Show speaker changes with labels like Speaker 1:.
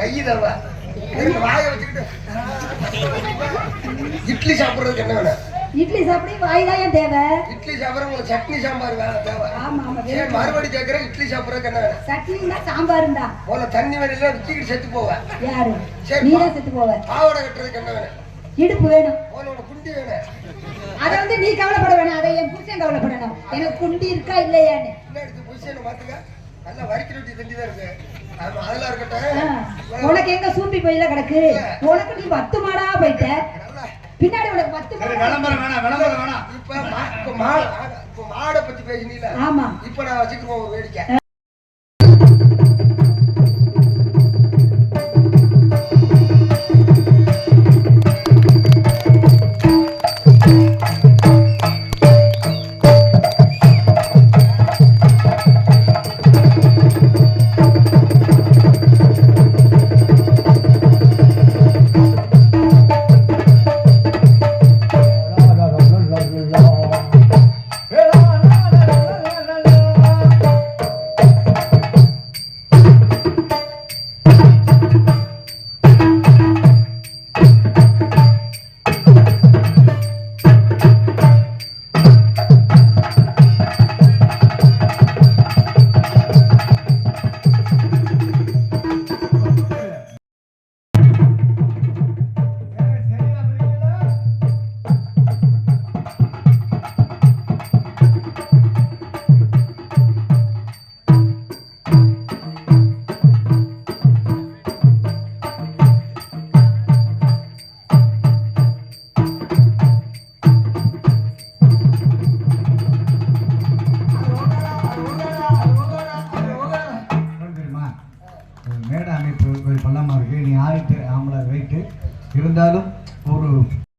Speaker 1: கையிலவா வாய வச்சுக்கிட்டு. இட்லி சாப்பிடுறதுக்கு என்ன வேணும்
Speaker 2: இட்லி சாப்பிடி வாய்தான் ஏன் தேவை?
Speaker 1: இட்லி சாப்பிடுற உங்களுக்கு சட்னி சாம்பார் வேலை தேவை.
Speaker 2: ஆமா ஆமா
Speaker 1: சரி மறுபடி கேட்கறேன் இட்லி சாப்பிடுறதுக்கு என்ன வேணும்
Speaker 2: சட்னின்னா சாம்பாருண்டா
Speaker 1: போல தண்ணி வேலையில விக்கிக்கிட்டு செத்து போவேன்
Speaker 2: யாரு?
Speaker 1: சரி,
Speaker 2: நீ தான் செத்து போவ.
Speaker 1: பாவாடை கட்டுறதுக்கு என்ன வேணும்
Speaker 2: இடுப்பு வேணும்.
Speaker 1: போல குண்டி வேணும்
Speaker 2: அதை வந்து நீ கவலைப்பட வேணாம். அதை என் புருஷன் கவலைப்படணும். எனக்கு குண்டி இருக்கா இல்லையான்னு.
Speaker 1: பொசிஷனை மாத்துக்க நல்லா வரிக்கி ரொட்டி தண்டி தான் இருக்கு.
Speaker 2: உனக்கு எங்க சூம்பி போயில கிடக்கு? உனக்கு நீ பத்து மாடா போயிட்ட. பின்னாடி உனக்கு பத்து மாடா
Speaker 3: விளம்பரம் வேணாம் விளம்பரம் வேணாம்.
Speaker 1: இப்ப மாடு பத்தி பேசினீல
Speaker 2: ஆமா.
Speaker 1: இப்ப நான் வச்சுக்கிறோம் வேடிக்கை.
Speaker 3: ஒரு ஆம்பளை வெயிட்டு இருந்தாலும் ஒரு